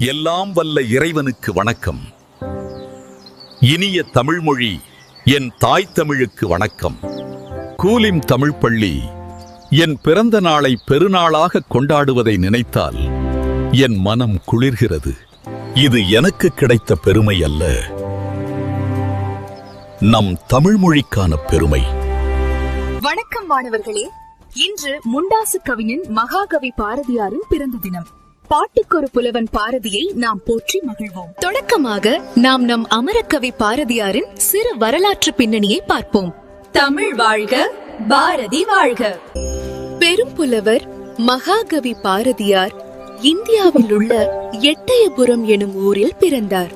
எல்லாம் வல்ல இறைவனுக்கு வணக்கம். இனிய தமிழ்மொழி என் தாய் தமிழுக்கு வணக்கம். கூலிம் தமிழ் பள்ளி என் பிறந்த நாளை பெருநாளாக கொண்டாடுவதை நினைத்தால் என் மனம் குளிர்கிறது. இது எனக்கு கிடைத்த பெருமை அல்ல. நம் தமிழ்மொழிக்கான பெருமை. வணக்கம் மாணவர்களே இன்று முண்டாசு கவிஞன் மகாகவி பாரதியாரின் பிறந்த தினம். பாட்டுக்கொரு புலவன் பாரதியை நாம் போற்றி மகிழ்வோம். தொடக்கமாக நாம் நம் அமரக்கவி பாரதியாரின் சிறு வரலாற்று பின்னணியை பார்ப்போம். தமிழ் வாழ்க பாரதி வாழ்க. பெரும் புலவர் மகாகவி பாரதியார் இந்தியாவில் உள்ள எட்டயபுரம் எனும் ஊரில் பிறந்தார்.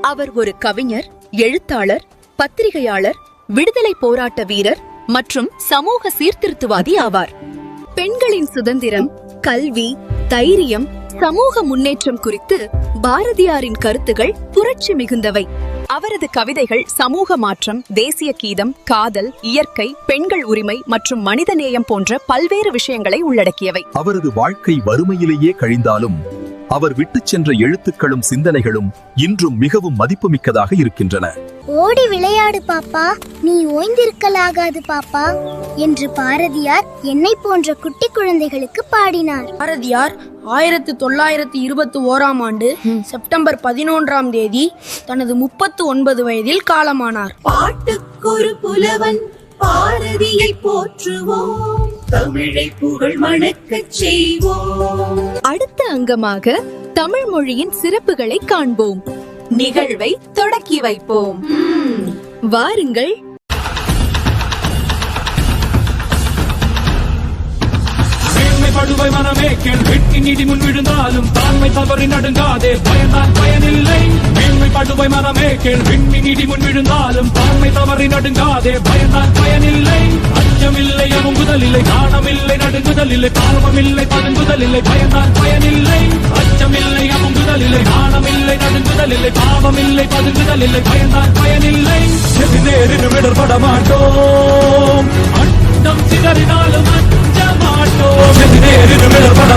அவர் ஒரு கவிஞர் எழுத்தாளர் பத்திரிகையாளர் விடுதலை போராட்ட வீரர் மற்றும் சமூக சீர்திருத்துவாதி ஆவார். பெண்களின் சுதந்திரம் கல்வி தைரியம் சமூக முன்னேற்றம் குறித்து பாரதியாரின் கருத்துகள் புரட்சி மிகுந்தவை. அவரது கவிதைகள் சமூக மாற்றம் தேசிய கீதம் காதல் இயற்கை பெண்கள் உரிமை மற்றும் மனிதநேயம் போன்ற பல்வேறு விஷயங்களை உள்ளடக்கியவை. அவரது வாழ்க்கை வறுமையிலேயே கழிந்தாலும் அவர் விட்டுச் சென்ற எழுத்துக்களும் சிந்தனைகளும் இன்றும் மிகவும் மதிப்புமிக்கதாக இருக்கின்றன. ஓடி விளையாடு பாப்பா. நீ ஓய்ந்திருக்கலாகாது பாப்பா என்று பாரதியார் என்னை போன்ற குட்டி குழந்தைகளுக்கு பாடினார். பாரதியார் ஆயிரத்து தொள்ளாயிரத்து இருபத்தி ஓராம் ஆண்டு செப்டம்பர் பதினொன்றாம் தேதி தனது முப்பத்து ஒன்பது வயதில் காலமானார். பாட்டுக்கொரு புலவன் பாரதியை போற்றுவோம். தமிழை புகழ் மணக்கச் செய்வோம். அடுத்த அங்கமாக தமிழ் மொழியின் சிறப்புகளை காண்போம். நிகழ்வை தொடக்கி வைப்போம். வாருங்கள். மேன்மைப்படுவை மனமே கேள் வெட்டி நீதி முன் விழுந்தாலும் தாண்மை தவறி நடுங்காதே பயன்தான் பயனில்லை. மேன்மைப்படுவை மனமே கேள். வெட்டி நீதி முன் விழுந்தாலும் தாண்மை தவறி நடுங்காதே. பயந்தான் பயனில்லை. அச்சமில்லை அமுங்குதல் இல்லை நாணமில்லை நடுங்குதல் இல்லை பாவமில்லை பதுங்குதல் இல்லை பயந்தான் பயனில்லை. அச்சமில்லை அமுங்குதல் இல்லை நாணமில்லை நடுங்குதல் இல்லை பாவமில்லை பதுங்குதல் இல்லை பயந்தான் பயனில்லை நேரில் விடப்பட மாட்டோம். அண்டம் சிதறினாலும் அஞ்ச மாட்டோம். நேரில் விடப்பட மாட்டோம்